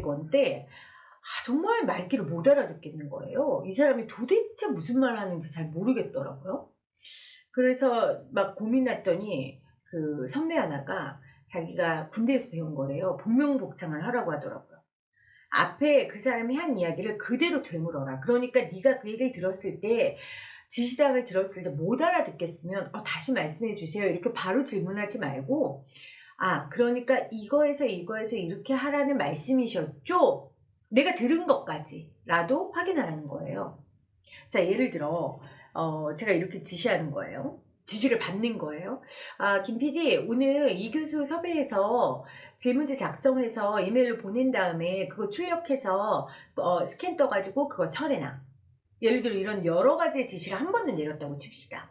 직원 때 아, 정말 말귀를 못 알아듣겠는 거예요. 이 사람이 도대체 무슨 말 하는지 잘 모르겠더라고요. 그래서 막 고민했더니 그 선배 하나가 자기가 군대에서 배운 거래요. 복명복창을 하라고 하더라고요. 앞에 그 사람이 한 이야기를 그대로 되물어라. 그러니까 네가 그 얘기를 들었을 때 지시사항을 들었을 때 못 알아듣겠으면 어, 다시 말씀해 주세요. 이렇게 바로 질문하지 말고 아 그러니까 이거에서 이거에서 이렇게 하라는 말씀이셨죠? 내가 들은 것까지라도 확인하라는 거예요. 자 예를 들어 어, 제가 이렇게 지시하는 거예요. 지시를 받는 거예요. 아, 김 PD, 오늘 이 교수 섭외해서 질문지 작성해서 이메일로 보낸 다음에 그거 출력해서 어, 스캔 떠가지고 그거 철해놔. 예를 들어 이런 여러 가지의 지시를 한 번은 내렸다고 칩시다.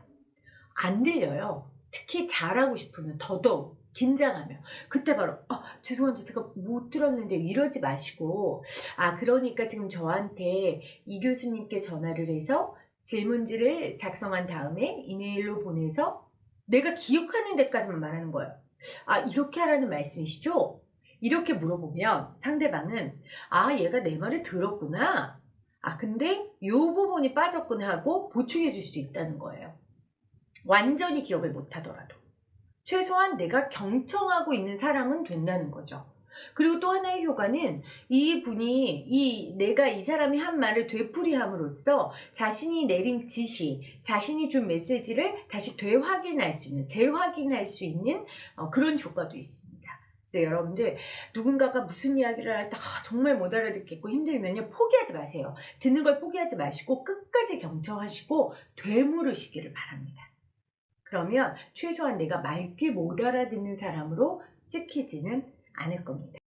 안 들려요. 특히 잘하고 싶으면 더더욱 긴장하면 그때 바로 아, 죄송한데 제가 못 들었는데 이러지 마시고 아 그러니까 지금 저한테 이 교수님께 전화를 해서 질문지를 작성한 다음에 이메일로 보내서 내가 기억하는 데까지만 말하는 거예요. 아 이렇게 하라는 말씀이시죠? 이렇게 물어보면 상대방은 아 얘가 내 말을 들었구나. 아 근데 요 부분이 빠졌구나 하고 보충해 줄 수 있다는 거예요. 완전히 기억을 못 하더라도. 최소한 내가 경청하고 있는 사람은 된다는 거죠. 그리고 또 하나의 효과는 이 분이 이 내가 이 사람이 한 말을 되풀이함으로써 자신이 내린 지시, 자신이 준 메시지를 다시 되확인할 수 있는, 재확인할 수 있는 어, 그런 효과도 있습니다. 그래서 여러분들 누군가가 무슨 이야기를 할때 아, 정말 못 알아듣겠고 힘들면요 포기하지 마세요. 듣는 걸 포기하지 마시고 끝까지 경청하시고 되물으시기를 바랍니다. 그러면 최소한 내가 말귀 못 알아듣는 사람으로 찍히지는 않을 겁니다.